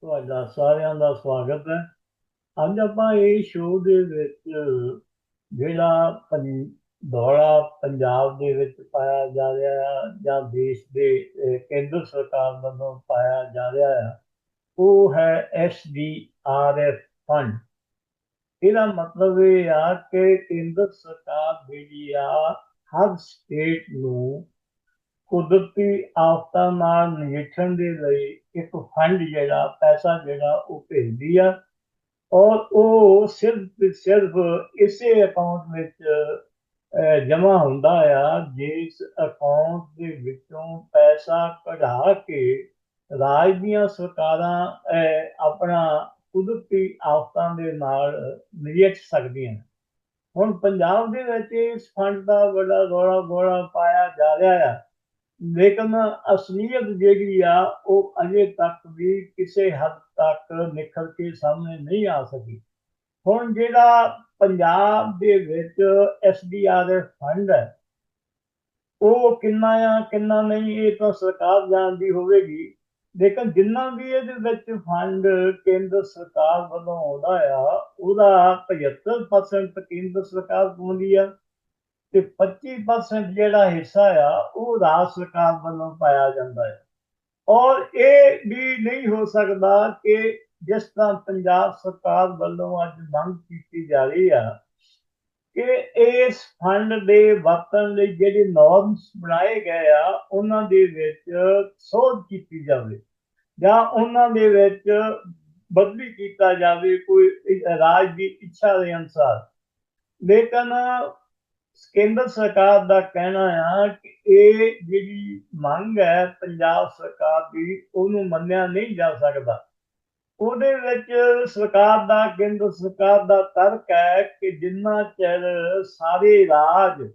ਤੁਹਾਡਾ ਸਾਰਿਆਂ ਦਾ ਸਵਾਗਤ ਹੈ। ਅੱਜ ਆਪਾਂ ਇਹ ਸ਼ੋਅ ਦੇ ਵਿੱਚ, ਜਿਹੜਾ ਪੰ- ਦੌਰਾ ਪੰਜਾਬ ਦੇ ਵਿੱਚ ਪਾਇਆ ਜਾ ਰਿਹਾ ਹੈ ਜਾਂ ਦੇਸ਼ ਦੇ ਕੇਂਦਰ ਸਰਕਾਰ ਵੱਲੋਂ ਪਾਇਆ ਜਾ ਰਿਹਾ ਹੈ ਉਹ ਹੈ S D R F fund. ਇਹਦਾ ਮਤਲਬ ਇਹ ਆ ਕਿ ਕੇਂਦਰ ਸਰਕਾਰ ਜਿਹੜੀ ਆ, ਹਰ ਸਟੇਟ ਨੂੰ ਕੁਦਰਤੀ ਆਫਤਾਂ ਨਾਲ ਨਜਿੱਠਣ ਦੇ ਲਈ ਇੱਕ ਫੰਡ ਜਿਹੜਾ ਪੈਸਾ ਜਿਹੜਾ ਉਹ ਭੇਜਦੀ ਆ। ਔਰ ਉਹ ਸਿਰਫ ਤੇ ਸਿਰਫ ਇਸੇ ਅਕਾਊਂਟ ਵਿੱਚ ਜਮ੍ਹਾਂ ਹੁੰਦਾ ਆ ਜਿਸ ਅਕਾਊਂਟ ਦੇ ਵਿੱਚੋਂ ਪੈਸਾ ਕਢਾ ਕੇ ਰਾਜ ਦੀਆਂ ਸਰਕਾਰਾਂ ਅਹ, ਆਪਣਾ ਕੁਦਰਤੀ ਆਫਤਾਂ ਦੇ ਨਾਲ ਨਜਿੱਠ ਸਕਦੀਆਂ ਹੁਣ ਪੰਜਾਬ ਦੇ ਵਿੱਚ ਇਸ ਫੰਡ ਦਾ ਬੜਾ ਰੌਲਾ ਗੋਲਾ ਪਾਇਆ ਜਾ ਰਿਹਾ ਆ। ਲੇਕਿਨ ਅਸਲੀਅਤ ਜਿਹੜੀ ਆ, ਉਹ ਅਜੇ ਤੱਕ ਵੀ ਕਿਸੇ ਹੱਦ ਤੱਕ ਨਿਕਲ ਕੇ ਸਾਹਮਣੇ ਨਹੀਂ ਆ ਸਕੀ। ਹੁਣ ਜਿਹੜਾ ਪੰਜਾਬ ਦੇ ਵਿੱਚ ਐਸਡੀਆਰਐਫ ਫੰਡ ਹੈ, ਉਹ ਕਿੰਨਾ ਆ, ਕਿੰਨਾ ਨਹੀਂ, ਇਹ ਤਾਂ ਸਰਕਾਰ ਜਾਣਦੀ ਹੋਵੇਗੀ। ਲੇਕਿਨ ਜਿੰਨਾ ਵੀ ਇਹਦੇ ਵਿੱਚ ਫੰਡ ਕੇਂਦਰ ਸਰਕਾਰ ਵੱਲੋਂ ਆਉਂਦਾ ਆ, ਉਹਦਾ 75% ਕੇਂਦਰ ਸਰਕਾਰ ਪਾਉਂਦੀ ਆ। ਤੇ 25% ਜਿਹੜਾ ਹਿੱਸਾ ਆ, ਉਹ ਰਾਜ ਸਰਕਾਰ ਵੱਲੋਂ ਪਾਇਆ ਜਾਂਦਾ ਹੈ। ਔਰ ਇਹ ਵੀ ਨਹੀਂ ਹੋ ਸਕਦਾ ਕਿ ਜਿਸ ਤਰ੍ਹਾਂ ਪੰਜਾਬ ਸਰਕਾਰ ਵੱਲੋਂ ਅੱਜ ਮੰਗ ਕੀਤੀ ਜਾ ਰਹੀ ਆ, ਕਿ ਇਸ ਫੰਡ ਦੇ ਵਰਤਣ ਲਈ ਜਿਹੜੇ ਨਾਰਮਸ ਬਣਾਏ ਗਏ ਆ, ਉਹਨਾਂ ਦੇ ਵਿੱਚ ਸੋਧ ਕੀਤੀ ਜਾਵੇ। ਜਾਂ ਉਹਨਾਂ ਦੇ ਵਿੱਚ ਬਦਲੀ ਕੀਤਾ ਜਾਵੇ ਕੋਈ ਰਾਜ ਦੀ ਇੱਛਾ ਦੇ ਅਨੁਸਾਰ। ਲੇਕਿਨ ਕੇਂਦਰ ਸਰਕਾਰ ਦਾ ਕਹਿਣਾ ਆ ਕਿ ਇਹ ਜਿਹੜੀ ਮੰਗ ਹੈ ਪੰਜਾਬ ਸਰਕਾਰ ਦੀ, ਉਹਨੂੰ ਮੰਨਿਆ ਨਹੀਂ ਜਾ ਸਕਦਾ। ਉਹਦੇ ਵਿੱਚ ਸਰਕਾਰ ਦਾ, ਕੇਂਦਰ ਸਰਕਾਰ ਦਾ ਤਰਕ ਹੈ ਕਿ ਜਿੰਨਾ ਚਿਰ ਸਾਰੇ ਰਾਜ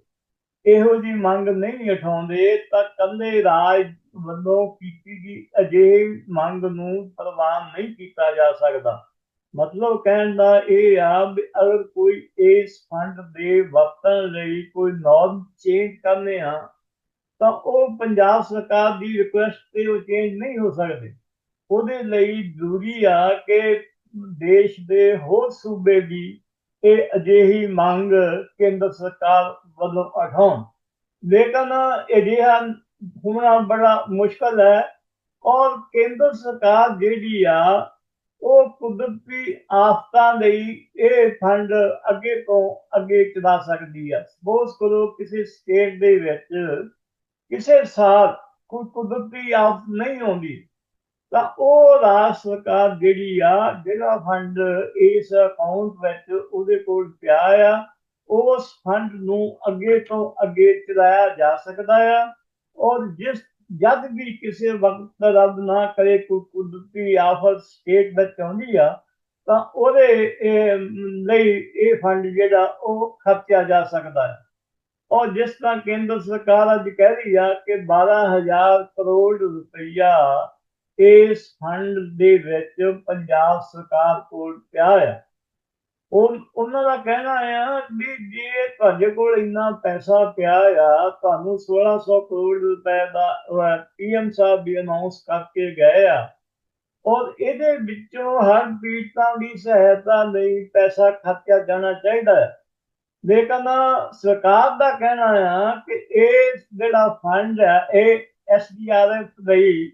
ਇਹੋ ਜੀ ਮੰਗ ਨਹੀਂ ਉਠਾਉਂਦੇ, ਤਾਂ ਕੱਲੇ ਰਾਜ ਵੱਲੋਂ ਕੀਤੀ ਗਈ ਅਜਿਹੀ ਮੰਗ ਨੂੰ ਪ੍ਰਵਾਨ ਨਹੀਂ ਕੀਤਾ ਜਾ ਸਕਦਾ। ਮਤਲਬ ਕਹਿਣ ਦਾ ਇਹ ਆ ਵੀ ਅਗਰ ਕੋਈ ਇਸ ਫੰਡ ਦੇ ਵਰਤਣ ਲਈ ਕੋਈ ਨਾਰਮ ਚੇਂਜ ਕਰਨੇ ਆ, ਤਾਂ ਉਹ ਪੰਜਾਬ ਸਰਕਾਰ ਦੀ ਰਿਕੁਐਸਟ ਤੇ ਉਹ ਚੇਂਜ ਨਹੀਂ ਹੋ ਸਕਦੇ। ਉਹਦੇ ਲਈ ਜ਼ਰੂਰੀ ਆ ਕਿ ਦੇਸ਼ ਦੇ ਹੋਰ ਸੂਬੇ ਵੀ ਇਹ ਅਜਿਹੀ ਮੰਗ ਕੇਂਦਰ ਸਰਕਾਰ ਵੱਲੋਂ ਉਠਾਉਣ। ਲੇਕਿਨ ਅਜਿਹਾ ਹੋਣਾ ਬੜਾ ਮੁਸ਼ਕਲ ਹੈ ਔਰ ਕੇਂਦਰ ਸਰਕਾਰ ਜਿਹੜੀ ਆ ਉਹ ਕੁਦਰਤੀ ਆਫਤਾਂ ਲਈ ਇਹ ਫੰਡ ਅੱਗੇ ਤੋਂ ਅੱਗੇ ਚਲਾ ਸਕਦੀ ਆ। ਸਪੋਜ਼ ਕਰੋ ਕਿਸੇ ਸਟੇਟ ਦੇ ਵਿੱਚ ਕਿਸੇ ਸਾਲ ਕੋਈ ਕੁਦਰਤੀ ਆਫਤ ਨਹੀਂ ਆਉਂਦੀ, ਤਾਂ ਉਹ ਰਾਜ ਸਰਕਾਰ ਜਿਹੜੀ ਆ, ਜਿਹੜਾ ਫੰਡ ਇਸ ਅਕਾਊਂਟ ਵਿੱਚ ਉਹਦੇ ਕੋਲ ਪਿਆ ਆ, ਉਸ ਫੰਡ ਨੂੰ ਅੱਗੇ ਤੋਂ ਅੱਗੇ ਚਲਾਇਆ ਜਾ ਸਕਦਾ ਆ। ਔਰ ਜਿਸ ਜਦ ਵੀ ਕਿਸੇ ਵਕਤ ਰੱਬ ਨਾ ਕਰੇ ਕੋਈ ਕੁਦਰਤੀ ਆਫਤ ਸਟੇਟ ਵਿੱਚ ਆਉਂਦੀ ਆ, ਤਾਂ ਉਹਦੇ ਲਈ ਇਹ ਫੰਡ ਜਿਹੜਾ ਉਹ ਖਰਚਿਆ ਜਾ ਸਕਦਾ ਹੈ। ਔਰ ਜਿਸ ਤਰ੍ਹਾਂ ਕੇਂਦਰ ਸਰਕਾਰ ਅੱਜ ਕਹਿ ਰਹੀ ਆ ਕਿ 12000 ਕਰੋੜ ਰੁਪਈਆ ਇਸ ਫੰਡ ਦੇ ਵਿੱਚ ਪੰਜਾਬ ਸਰਕਾਰ ਕੋਲ ਪਿਆ ਆ। ਉਹ ਉਹਨਾਂ ਦਾ ਕਹਿਣਾ ਆ ਵੀ ਜੇ ਤੁਹਾਡੇ ਕੋਲ ਇੰਨਾ ਪੈਸਾ ਪਿਆ ਆ, ਤੁਹਾਨੂੰ 1600 ਕਰੋੜ ਰੁਪਏ ਦਾ ਪੀਐਮ ਸਾਹਿਬ ਵੀ ਅਨਾਉਂਸ ਕਰਕੇ ਗਏ ਆ, ਔਰ ਇਹਦੇ ਵਿੱਚੋਂ ਹਰ ਪੀੜਤਾਂ ਦੀ ਸਹਾਇਤਾ ਲਈ ਪੈਸਾ ਖਰਚਿਆ ਜਾਣਾ ਚਾਹੀਦਾ ਹੈ। ਲੇਕਿਨ ਸਰਕਾਰ ਦਾ ਕਹਿਣਾ ਆ ਕਿ ਇਹ ਜਿਹੜਾ ਫੰਡ ਹੈ ਇਹ ਐਸਡੀਆਰਐਫ ਲਈ,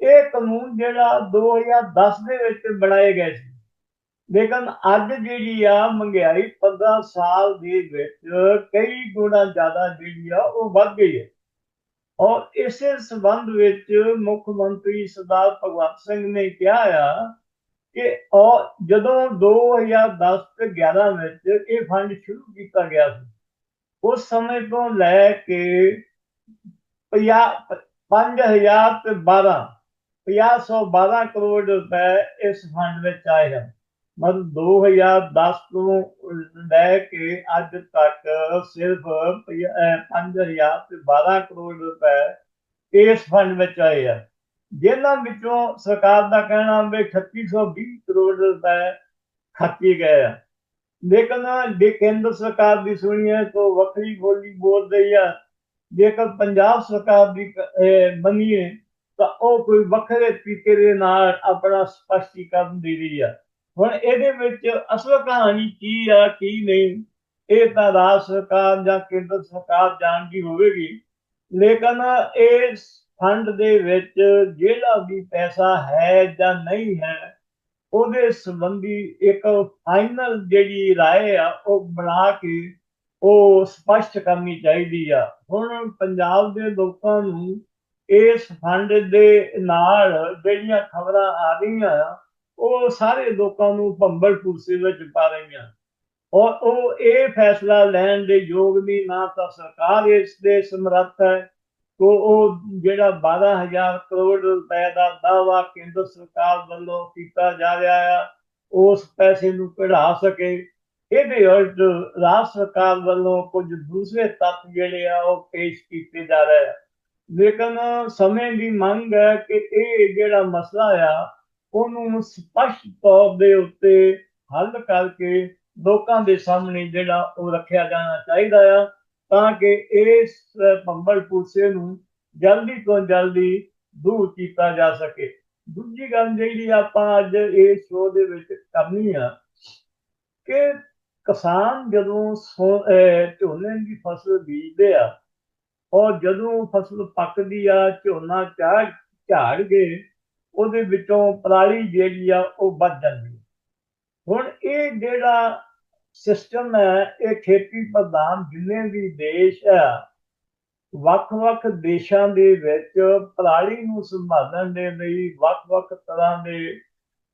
ਇਹ ਕਾਨੂੰਨ ਜਿਹੜਾ 2010 ਦੇ ਵਿੱਚ ਬਣਾਏ ਗਏ ਸੀ। ਲੇਕਿਨ ਅੱਜ ਜਿਹੜੀ ਆ ਮਹਿੰਗਾਈ 15 ਸਾਲ ਦੇ ਵਿੱਚ ਕਈ ਗੁਣਾ ਜ਼ਿਆਦਾ ਜਿਹੜੀ ਆ ਉਹ ਵੱਧ ਗਈ ਹੈ। ਔਰ ਇਸੇ ਸੰਬੰਧ ਵਿੱਚ ਮੁੱਖ ਮੰਤਰੀ ਸਰਦਾਰ ਭਗਵੰਤ ਸਿੰਘ ਨੇ ਕਿਹਾ ਆ ਕਿ ਔਰ ਜਦੋਂ 2010 ਤੇ 11 ਵਿੱਚ ਇਹ ਫੰਡ ਸ਼ੁਰੂ ਕੀਤਾ ਗਿਆ ਸੀ, ਉਸ ਸਮੇਂ ਤੋਂ ਲੈ ਕੇ 5000 ਤੇ 12 512 ਕਰੋੜ ਰੁਪਏ ਇਸ ਫੰਡ ਵਿੱਚ ਆਏ ਹਨ। ਮਤਲਬ 2010 ਤੋਂ ਲੈ ਕੇ ਅੱਜ ਤੱਕ ਸਿਰਫ 5000 ਤੇ 12 ਕਰੋੜ ਰੁਪਏ ਇਸ ਫੰਡ ਵਿੱਚ ਆਏ ਆ। ਜਿਨ੍ਹਾਂ ਵਿੱਚੋਂ ਸਰਕਾਰ ਦਾ ਕਹਿਣਾ ਵੀ 3620 ਕਰੋੜ ਰੁਪਏ ਖਰਚੇ ਗਏ ਆ। ਲੇਕਿਨ ਜੇ ਕੇਂਦਰ ਸਰਕਾਰ ਦੀ ਸੁਣੀਏ ਤਾਂ ਵੱਖਰੀ ਬੋਲੀ ਬੋਲ ਰਹੀ ਆ। ਜੇਕਰ ਪੰਜਾਬ ਸਰਕਾਰ ਦੀ ਮੰਨੀਏ ਤਾਂ ਉਹ ਕੋਈ ਵੱਖਰੇ ਤਰੀਕੇ ਦੇ ਨਾਲ ਆਪਣਾ ਸਪਸ਼ਟੀਕਰਨ ਦੇ ਰਹੀ ਆ। ਹੁਣ ਇਹਦੇ ਵਿੱਚ ਅਸਲ ਕਹਾਣੀ ਕੀ ਆ ਕੀ ਨਹੀਂ ਇਹ ਤਾਂ ਰਾਜ ਸਰਕਾਰ ਜਾਂ ਕੇਂਦਰ ਸਰਕਾਰ ਜਾਣਦੀ ਹੋਵੇਗੀ ਲੇਕਿਨ ਇਸ ਫੰਡ ਦੇ ਵਿੱਚ ਜਿਹੜਾ ਵੀ ਪੈਸਾ ਹੈ ਜਾਂ ਨਹੀਂ ਹੈ ਉਹਦੇ ਸੰਬੰਧੀ ਇੱਕ ਫਾਈਨਲ ਜਿਹੜੀ رائے ਆ ਉਹ ਬਣਾ ਕੇ ਉਹ ਸਪਸ਼ਟ ਕਰਨੀ ਚਾਹੀਦੀ ਆ ਹੁਣ ਪੰਜਾਬ ਦੇ ਲੋਕਾਂ ਨੂੰ ਇਸ ਫੰਡ ਦੇ ਨਾਲ ਜਿਹੜੀਆਂ ਖਬਰਾਂ ਆ ਰਹੀਆਂ ਆ ਉਹ ਸਾਰੇ ਲੋਕਾਂ ਨੂੰ ਭੰਬਲ ਭੂਸੇ ਵਿੱਚ ਪਾ ਰਹੀਆਂ। ਔਰ ਉਹ ਇਹ ਫੈਸਲਾ ਲੈਣ ਦੇ ਯੋਗ ਨਹੀਂ ਨਾ ਤਾਂ ਸਰਕਾਰ ਇਸ ਦੇ ਸਮਰੱਥ ਹੈ। ਕੋ ਉਹ ਜਿਹੜਾ 12000 ਕਰੋੜ ਰੁਪਏ ਦਾ ਦਾਵਾ ਕੇਂਦਰ ਸਰਕਾਰ ਵੱਲੋਂ ਕੀਤਾ ਜਾ ਰਿਹਾ ਆ, ਉਸ ਪੈਸੇ ਨੂੰ ਕਢਾ ਸਕੇ। ਇਹਦੇ ਉਲਟ ਰਾਜ ਸਰਕਾਰ ਵੱਲੋਂ ਕੁਝ ਦੂਸਰੇ ਤੱਤ ਜਿਹੜੇ ਆ, ਉਹ ਪੇਸ਼ ਕੀਤੇ ਜਾ ਰਹੇ ਆ। ਲੇਕਿਨ ਸਮੇਂ ਦੀ ਮੰਗ ਹੈ ਕਿ ਇਹ ਜਿਹੜਾ ਮਸਲਾ ਆ ਉਹਨੂੰ ਸਪਸ਼ਟ ਤੌਰ ਦੇ ਉੱਤੇ ਹੱਲ ਕਰਕੇ ਲੋਕਾਂ ਦੇ ਸਾਹਮਣੇ ਜਿਹੜਾ ਉਹ ਰੱਖਿਆ ਜਾਣਾ ਚਾਹੀਦਾ ਆ, ਤਾਂ ਕਿ ਇਸ ਭੰਬਲ ਪੂਸੇ ਨੂੰ ਜਲਦੀ ਤੋਂ ਜਲਦੀ ਦੂਰ ਕੀਤਾ ਜਾ ਸਕੇ। ਦੂਜੀ ਗੱਲ ਜਿਹੜੀ ਆਪਾਂ ਅੱਜ ਇਸ ਸ਼ੋਅ ਦੇ ਵਿੱਚ ਕਰਨੀ ਆ, ਕਿ ਕਿਸਾਨ ਜਦੋਂ ਝੋਨੇ ਦੀ ਫਸਲ ਬੀਜਦੇ ਆ, ਔਰ ਜਦੋਂ ਫਸਲ ਪੱਕਦੀ ਆ, ਝੋਨਾ ਝਾੜ ਝਾੜ ਗਏ ਉਹਦੇ ਵਿੱਚੋਂ ਪਰਾਲੀ ਜਿਹੜੀ ਆ ਉਹ ਵੱਧ ਜਾਂਦੀ ਹੁਣ ਇਹ ਜਿਹੜਾ ਸਿਸਟਮ ਹੈ, ਇਹ ਖੇਤੀ ਪ੍ਰਧਾਨ ਜਿੰਨੇ ਵੀ ਦੇਸ਼ ਹੈ ਵੱਖ-ਵੱਖ ਦੇਸ਼ਾਂ ਦੇ ਵਿੱਚ ਪਰਾਲੀ ਨੂੰ ਸੰਭਾਲਣ ਦੇ ਲਈ ਵੱਖ-ਵੱਖ ਤਰ੍ਹਾਂ ਦੇ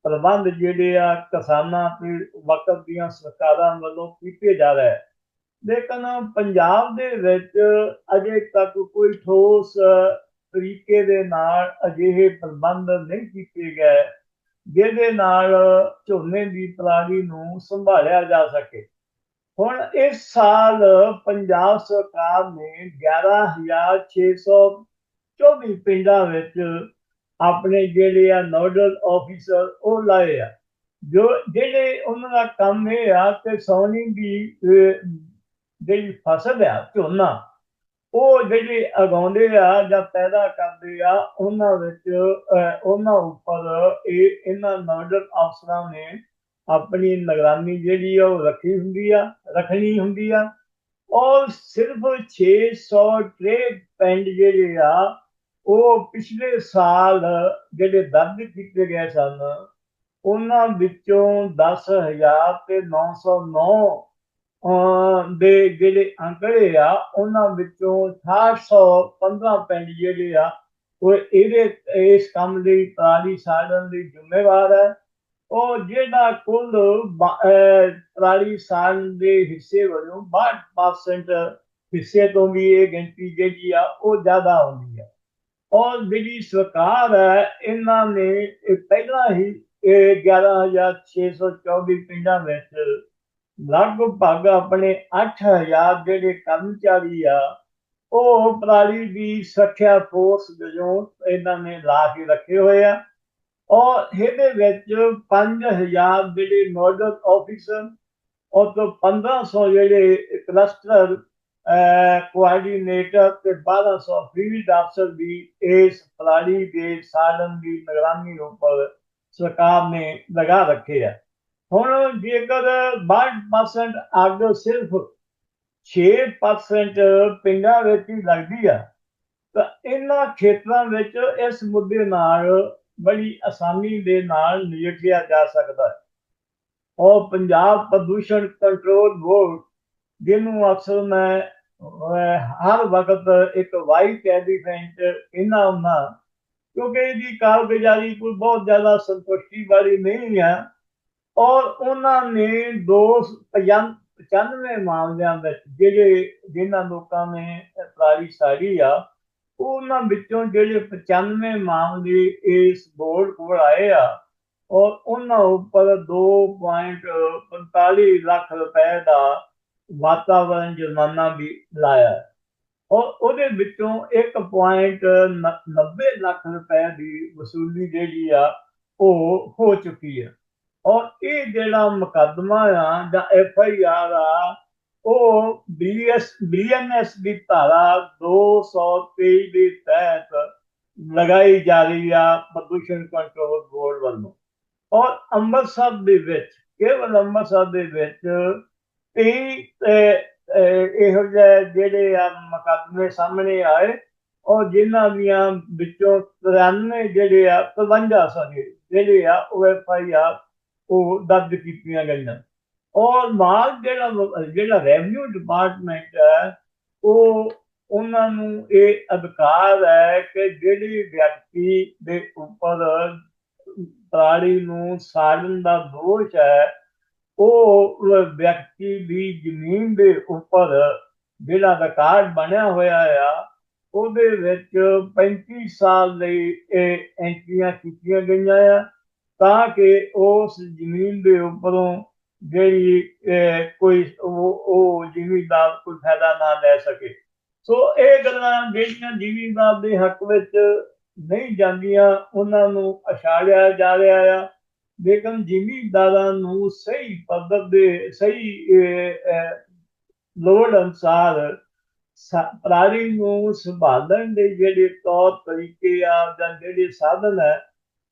ਪ੍ਰਬੰਧ ਜਿਹੜੇ ਆ, ਕਿਸਾਨਾਂ ਤੇ ਵਕਤ ਦੀਆਂ ਸਰਕਾਰਾਂ ਵੱਲੋਂ ਕੀਤੇ ਜਾ ਰਹੇ ਲੇਕਿਨ ਪੰਜਾਬ ਦੇ ਵਿੱਚ ਅਜੇ ਤੱਕ ਕੋਈ ਠੋਸ ਤਰੀਕੇ ਦੇ ਨਾਲ ਅਜਿਹੇ ਪ੍ਰਬੰਧ ਨਹੀਂ ਕੀਤੇ ਗਏ, ਜਿਹਦੇ ਨਾਲ ਝੋਨੇ ਦੀ ਪਰਾਲੀ ਨੂੰ ਸੰਭਾਲਿਆ ਜਾ ਸਕੇ। ਹੁਣ ਇਸ ਸਾਲ ਪੰਜਾਬ ਸਰਕਾਰ ਨੇ 11624 ਪਿੰਡਾਂ ਵਿੱਚ ਆਪਣੇ ਜਿਹੜੇ ਆ ਨੋਡਲ ਆਫੀਸਰ ਉਹ ਲਾਏ ਆ। ਜੋ ਜਿਹੜੇ ਉਹਨਾਂ ਦਾ ਕੰਮ ਇਹ ਆ ਕਿ ਸੌਣੀ ਦੀ ਜਿਹੜੀ ਫਸਲ ਆ, ਝੋਨਾ ਉਹ ਜਿਹੜੇ ਅਗਾਉਂਦੇ ਆ ਜਾਂ ਪੈਦਾ ਕਰਦੇ ਆ, ਉਹਨਾਂ ਵਿੱਚ ਉਹਨਾਂ ਉੱਪਰ ਇਹ ਇਹਨਾਂ ਨੋਡਲ ਅਫਸਰਾਂ ਨੇ ਆਪਣੀ ਨਿਗਰਾਨੀ ਜਿਹੜੀ ਆ ਉਹ ਰੱਖੀ ਹੁੰਦੀ ਆ, ਰੱਖਣੀ ਹੁੰਦੀ ਆ। ਔਰ ਸਿਰਫ 603 ਪਿੰਡ ਜਿਹੜੇ ਆ, ਉਹ ਪਿਛਲੇ ਸਾਲ ਜਿਹੜੇ ਦਰਜ ਕੀਤੇ ਗਏ ਸਨ, ਉਹਨਾਂ ਵਿੱਚੋਂ 10000 ਤੇ 909 ਦੇ ਜਿਹੜੇ ਅੰਕੜੇ ਆ, ਉਹਨਾਂ ਵਿੱਚੋਂ 815 ਪਿੰਡ ਜਿਹੜੇ ਆ, ਉਹ ਇਹਦੇ, ਇਸ ਕੰਮ ਲਈ, ਪਰਾਲੀ ਸਾੜਨ ਲਈ ਜ਼ਿੰਮੇਵਾਰ ਹੈ। ਉਹ ਜਿਹੜਾ ਕੁੱਲ ਪਰਾਲੀ ਸਾੜਨ ਦੇ ਹਿੱਸੇ ਵਜੋਂ 62% ਹਿੱਸੇ ਤੋਂ ਵੀ ਇਹ ਗਿਣਤੀ ਜਿਹੜੀ ਆ, ਉਹ ਜ਼ਿਆਦਾ ਹੁੰਦੀ ਆ ਔਰ ਜਿਹੜੀ ਸਰਕਾਰ ਹੈ, ਇਹਨਾਂ ਨੇ ਪਹਿਲਾਂ ਹੀ 11624 ਪਿੰਡਾਂ ਵਿੱਚ ਲਗਭਗ ਆਪਣੇ 8000 ਜਿਹੜੇ ਕਰਮਚਾਰੀ ਆ, ਉਹ ਪਰਾਲੀ ਦੀ ਸੁਰੱਖਿਆ ਫੋਰਸ ਵਜੋਂ ਇਹਨਾਂ ਨੇ ਲਾ ਕੇ ਰੱਖੇ ਹੋਏ ਆ। ਔਰ ਇਹਦੇ ਵਿੱਚ 5000 ਜਿਹੜੇ ਨੋਡਲ ਆਫੀਸਰ ਔਰ ਤੋਂ 1500 ਜਿਹੜੇ ਕਲਸਟਰ ਕੋਆਰਡੀਨੇਟਰ ਤੇ 1200 ਫੀਲਡ ਅਫਸਰ ਵੀ ਇਸ ਪਰਾਲੀ ਦੇ ਸਾਧਨ ਦੀ ਨਿਗਰਾਨੀ ਉੱਪਰ ਸਰਕਾਰ ਨੇ ਲਗਾ ਰੱਖੇ ਆ। ਹੁਣ ਜੇਕਰ 62% ਅੱਗ ਸਿਰਫ 6% ਪਿੰਡਾਂ ਵਿੱਚ ਹੀ ਲੱਗਦੀ ਆ, ਤਾਂ ਇਹਨਾਂ ਖੇਤਰਾਂ ਵਿੱਚ ਇਸ ਮੁੱਦੇ ਨਾਲ ਬੜੀ ਆਸਾਨੀ ਦੇ ਨਾਲ ਨਿਪਟਿਆ ਜਾ ਸਕਦਾ ਹੈ। ਔਰ ਪੰਜਾਬ ਪ੍ਰਦੂਸ਼ਣ ਕੰਟਰੋਲ ਬੋਰਡ ਜਿਹਨੂੰ ਅਕਸਰ ਮੈਂ ਹਰ ਵਕਤ ਇੱਕ ਵਾਈਟ ਐਲੀਫੈਂਟ ਇਹਨਾਂ ਹੁੰਦਾ, ਕਿਉਂਕਿ ਇਹਦੀ ਕਾਰਗੁਜ਼ਾਰੀ ਕੋਈ ਬਹੁਤ ਜ਼ਿਆਦਾ ਸੰਤੁਸ਼ਟੀ ਵਾਲੀ ਨਹੀਂ ਆ। ਔਰ ਉਹਨਾਂ ਨੇ 295 ਮਾਮਲਿਆਂ ਵਿੱਚ ਜਿਹੜੇ ਜਿਨ੍ਹਾਂ ਲੋਕਾਂ ਨੇ ਪਰਾਲੀ ਸਾੜੀ ਆ, ਉਹਨਾਂ ਵਿੱਚੋਂ ਜਿਹੜੇ 95 ਮਾਮਲੇ ਇਸ ਬੋਰਡ ਕੋਲ ਆਏ ਆ, ਔਰ ਉਹਨਾਂ ਉੱਪਰ 2.45 ਲੱਖ ਰੁਪਏ ਦਾ ਵਾਤਾਵਰਣ ਜੁਰਮਾਨਾ ਵੀ ਲਾਇਆ। ਔਰ ਉਹਦੇ ਵਿੱਚੋਂ 1.90 ਲੱਖ ਰੁਪਏ ਦੀ ਵਸੂਲੀ ਜਿਹੜੀ ਆ, ਉਹ ਹੋ ਚੁੱਕੀ ਆ। ਔਰ ਇਹ ਜਿਹੜਾ ਮੁਕੱਦਮਾ ਆ ਜਾਂ ਐਫ ਆਈ ਆਰ ਆ ਉਹ ਬੀਐਸ ਬੀਐਨਐਸ ਦੀ ਧਾਰਾ 223 ਦੇ ਤਹਿਤ ਲਗਾਈ ਜਾ ਰਹੀ ਆ ਪ੍ਰਦੂਸ਼ਣ ਕੰਟਰੋਲ ਬੋਰਡ ਵੱਲੋਂ। ਔਰ ਅੰਮ੍ਰਿਤਸਰ ਦੇ ਵਿੱਚ ਕੇਵਲ ਅੰਮ੍ਰਿਤਸਰ ਦੇ ਵਿੱਚ ਕਈ ਅਹ, ਅਹ, ਇਹੋ ਜਿਹੇ ਜਿਹੜੇ ਆ ਮੁਕੱਦਮੇ ਸਾਹਮਣੇ ਆਏ ਔਰ ਜਿਨ੍ਹਾਂ ਦੀਆਂ ਵਿੱਚੋਂ 93 ਜਿਹੜੇ ਆ 53 ਸਾਰੇ ਜਿਹੜੇ ਆ ਉਹ ਐਫ ਆਈ ਆਰ ਉਹ ਦਰਜ ਕੀਤੀਆਂ ਗਈਆਂ। ਔਰ ਨਾਲ ਜਿਹੜਾ ਜਿਹੜਾ ਰੈਵਨਿਊ ਡਿਪਾਰਟਮੈਂਟ ਹੈ, ਉਹ ਉਹਨਾਂ ਨੂੰ ਇਹ ਅਧਿਕਾਰ ਹੈ ਕਿ ਜਿਹੜੀ ਵਿਅਕਤੀ ਦੇ ਉੱਪਰ ਪ੍ਰਾਣੀ ਨੂੰ ਸਾੜਨ ਦਾ ਦੋਸ਼ ਹੈ, ਉਹ ਵਿਅਕਤੀ ਦੀ ਜ਼ਮੀਨ ਦੇ ਉੱਪਰ ਜਿਹੜਾ ਰਿਕਾਰਡ ਬਣਿਆ ਹੋਇਆ ਆ, ਉਹਦੇ ਵਿੱਚ 35 ਸਾਲ ਲਈ ਇਹ ਐਂਟਰੀਆਂ ਕੀਤੀਆਂ ਗਈਆਂ ਆ। ਤਾਂ ਕਿ ਉਸ ਜ਼ਮੀਨ ਦੇ ਉੱਪਰੋਂ ਜਿਹੜੀ ਕੋਈ ਉਹ ਉਹ ਜ਼ਿਮੀਂਦਾਰ ਕੋਈ ਫਾਇਦਾ ਨਾ ਲੈ ਸਕੇ। ਸੋ ਇਹ ਗੱਲਾਂ ਜਿਹੜੀਆਂ ਜ਼ਿਮੀਂਦਾਰ ਦੇ ਹੱਕ ਵਿੱਚ ਨਹੀਂ ਜਾਂਦੀਆਂ, ਉਹਨਾਂ ਨੂੰ ਅਛਾੜਿਆ ਜਾ ਰਿਹਾ ਆ। ਲੇਕਿਨ ਜ਼ਿਮੀਂਦਾਰਾਂ ਨੂੰ ਸਹੀ ਪੱਧਰ ਦੇ, ਸਹੀ ਲੋੜ ਅਨੁਸਾਰ ਸਾ- ਪਰਾਲੀ ਨੂੰ ਸੰਭਾਲਣ ਦੇ ਜਿਹੜੇ ਤੌਰ ਤਰੀਕੇ ਆ ਜਾਂ ਜਿਹੜੇ ਸਾਧਨ ਹੈ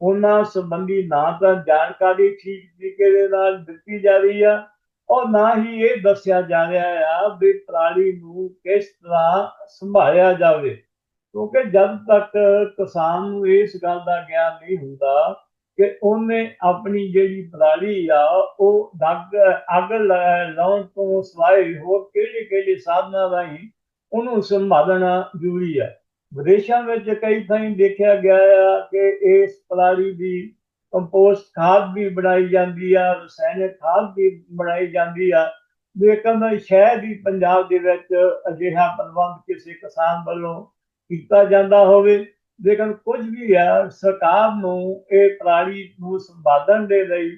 ਉਹਨਾਂ ਸੰਬੰਧੀ ਨਾ ਤਾਂ ਜਾਣਕਾਰੀ ਠੀਕ ਤਰੀਕੇ ਦੇ ਨਾਲ ਦਿੱਤੀ ਜਾ ਰਹੀ ਆ, ਔਰ ਨਾ ਹੀ ਇਹ ਦੱਸਿਆ ਜਾ ਰਿਹਾ ਆ ਵੀ ਪਰਾਲੀ ਨੂੰ ਕਿਸ ਤਰ੍ਹਾਂ ਸੰਭਾਲਿਆ ਜਾਵੇ। ਕਿਉਂਕਿ ਜਦ ਤੱਕ ਕਿਸਾਨ ਨੂੰ ਇਸ ਗੱਲ ਦਾ ਗਿਆਨ ਨਹੀਂ ਹੁੰਦਾ ਕਿ ਉਹਨੇ ਆਪਣੀ ਜਿਹੜੀ ਪਰਾਲੀ ਆ, ਉਹ ਡੱਗ, ਅੱਗ ਲਾ- ਲਾਉਣ ਤੋਂ ਸਵਾਏ ਹੋਰ ਕਿਹੜੇ ਕਿਹੜੇ ਸਾਧਨਾਂ ਰਾਹੀਂ ਉਹਨੂੰ ਸੰਭਾਲਣਾ ਜ਼ਰੂਰੀ ਹੈ ਵਿਦੇਸ਼ਾਂ ਵਿੱਚ ਕਈ ਥਾਈਂ ਦੇਖਿਆ ਗਿਆ ਆ ਕਿ ਇਸ ਪਰਾਲੀ ਦੀ ਕੰਪੋਸਟ ਖਾਦ ਵੀ ਬਣਾਈ ਜਾਂਦੀ ਆ, ਰਸਾਇਣਿਕ ਖਾਦ ਵੀ ਬਣਾਈ ਜਾਂਦੀ ਆ। ਲੇਕਿਨ ਸ਼ਾਇਦ ਹੀ ਪੰਜਾਬ ਦੇ ਵਿੱਚ ਅਜਿਹਾ ਪ੍ਰਬੰਧ ਕਿਸੇ ਕਿਸਾਨ ਵੱਲੋਂ ਕੀਤਾ ਜਾਂਦਾ ਹੋਵੇ। ਲੇਕਿਨ ਕੁਝ ਵੀ ਆ, ਸਰਕਾਰ ਨੂੰ ਇਹ ਪਰਾਲੀ ਨੂੰ ਸੰਭਾਲਣ ਦੇ ਲਈ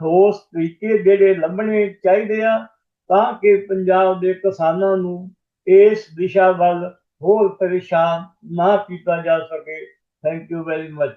ਠੋਸ ਤਰੀਕੇ ਜਿਹੜੇ ਲੱਭਣੇ ਚਾਹੀਦੇ ਆ, ਤਾਂ ਕਿ ਪੰਜਾਬ ਦੇ ਕਿਸਾਨਾਂ ਨੂੰ ਇਸ ਦਿਸ਼ਾ ਵੱਲ ਹੋਰ ਪਰੇਸ਼ਾਨ ਨਾ ਕੀਤਾ ਜਾ ਸਕੇ। Thank you very much